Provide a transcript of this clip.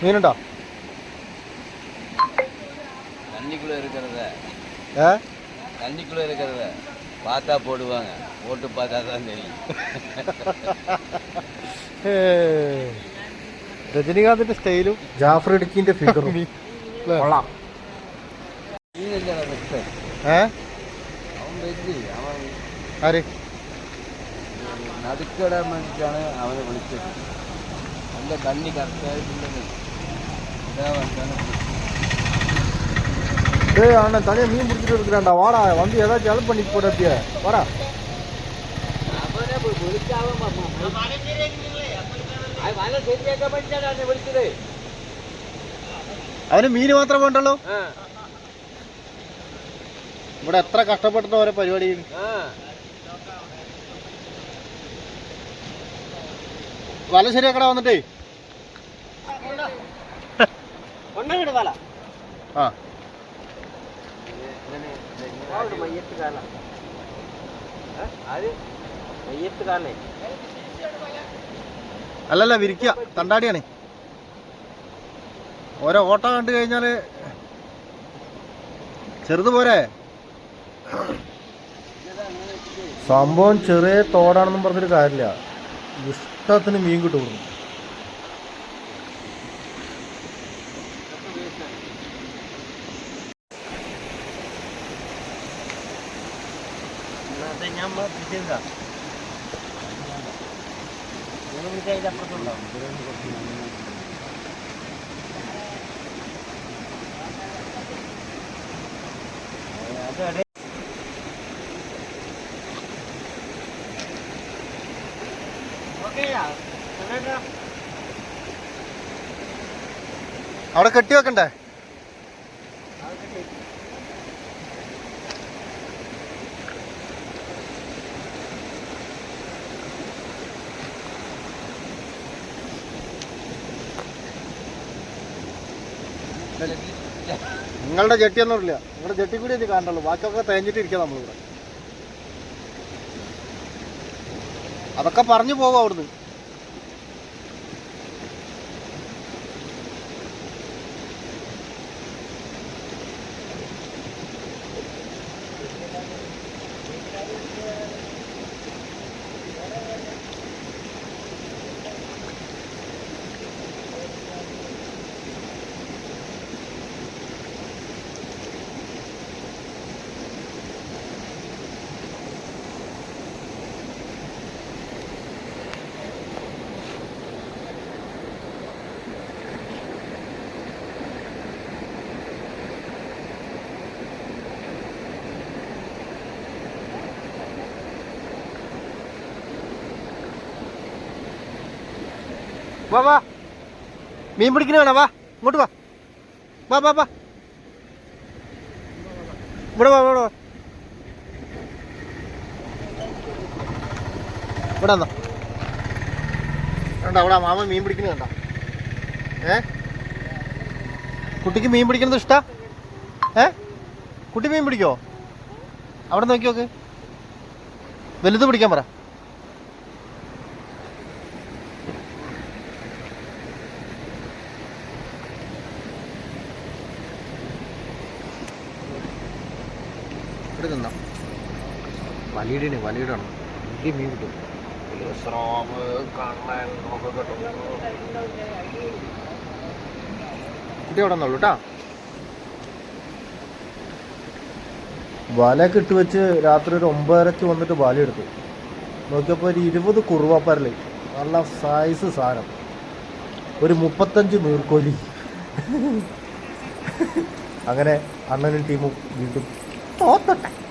മീനുണ്ടോ தண்ணிக்குள்ள இருக்கிறத ഏ தண்ணிக்குள்ள இருக்கிறத பார்த்தா போடுவாங்க போட்டு பார்த்தா தான் தெரியும் ഏ. രജനീകാന്തിന്റെ സ്റ്റൈലും ജാഫർ ഇടുക്കിന്റെ ഫിഗറും കൊള്ളാം மீன் இல்லைடா வெட்டு ഏ அவன் வெட்டி அவன் ആര് നടുക്കിടാൻ വേണ്ടിയിട്ടാണ് അവനെ വിളിച്ചത് നല്ല തണ്ണി കറക്റ്റായിട്ടില്ലെന്ന് ഇതാ വന്നാണ് டேய் அண்ணன் தனியா மீன் பிடிச்சிட்டு இருக்கிறான்டா வாடா வந்து ஏதாச்சும் ஹெல்ப் பண்ணி போட அப்படியே வாடா അവനെ വിളിച്ചാവൻ വല ശരിയാക്കാൻ വേണ്ടിയിട്ടാണ് എന്നെ വിളിച്ചത് അവന് മീൻ മാത്രമേ വേണ്ടുള്ളൂ ആ ഇവിടെ എത്ര കഷ്ടപ്പെട്ടിട്ട് ഓരോ പരിപാടി ആ വല ശരിയാക്കടാ വന്നിട്ടേ ആ. അല്ലല്ല വിരിക്ക. തണ്ടാടിയാണ്. ഓരോ ഓട്ട കണ്ടു കഴിഞ്ഞാൽ ചെറുത് പോരെ. സംഭവം ചെറിയ തോടാണെന്നും പറഞ്ഞൊരു കാര്യമില്ല. ഇഷ്ടത്തിന് മീൻ കിട്ടും ഇവിടുന്ന് ഞാൻ അതെ അവിടെ കെട്ടി വെക്കണ്ടേ നിങ്ങളുടെ ജെട്ടി ജെട്ടിയൊന്നും ഇല്ല. നിങ്ങളുടെ ജെട്ടി കൂടി ഇത് കാണുള്ളൂ ബാക്കിയൊക്കെ തേഞ്ഞിട്ട് ഇരിക്കുക നമ്മളിവിടെ. അതൊക്കെ പറഞ്ഞു പോകും അവിടുന്ന്. വാ വാ. മീൻ പിടിക്കണ വേണം വാ. ഇങ്ങോട്ട് വാ. വാ വാ വാ. ഇവിടെ വാ ഇവിടെ വാ. ഇവിടെ വന്നോ. കണ്ടോ അവിടെ മാമ മീൻ പിടിക്കുന്നത് വേണ്ട ഏ? കുട്ടിക്ക് മീൻ പിടിക്കുന്നത് ഇഷ്ടാ? ഏ? കുട്ടി മീൻ പിടിക്കോ? അവിടെ നോക്കി നോക്ക്. വലുത് പിടിക്കാൻ പറ. ഇവിടെ നിന്നാ വലിയിടണേ വലിയിടാണ്. വലിയ മീൻ കിട്ടും. സ്രാവ് കണ്ണൻ ഒക്കെ കിട്ടും. കുട്ടി അവിടെ നിന്നുള്ളൂ കേട്ടാ വലയൊക്കെ ഇട്ട് വെച്ച് രാത്രി ഒരു ഒമ്പതരക്ക് വന്നിട്ട് വല എടുത്തു. നോക്കിയപ്പോൾ ഒരു ഇരുപത് കുറുവാപ്പരൽ. നല്ല സൈസ് സാധനം. ഒരു മുപ്പത്തഞ്ച് നീർക്കോലി. അങ്ങനെ അണ്ണനും ടീമും വീണ്ടും とおっとった。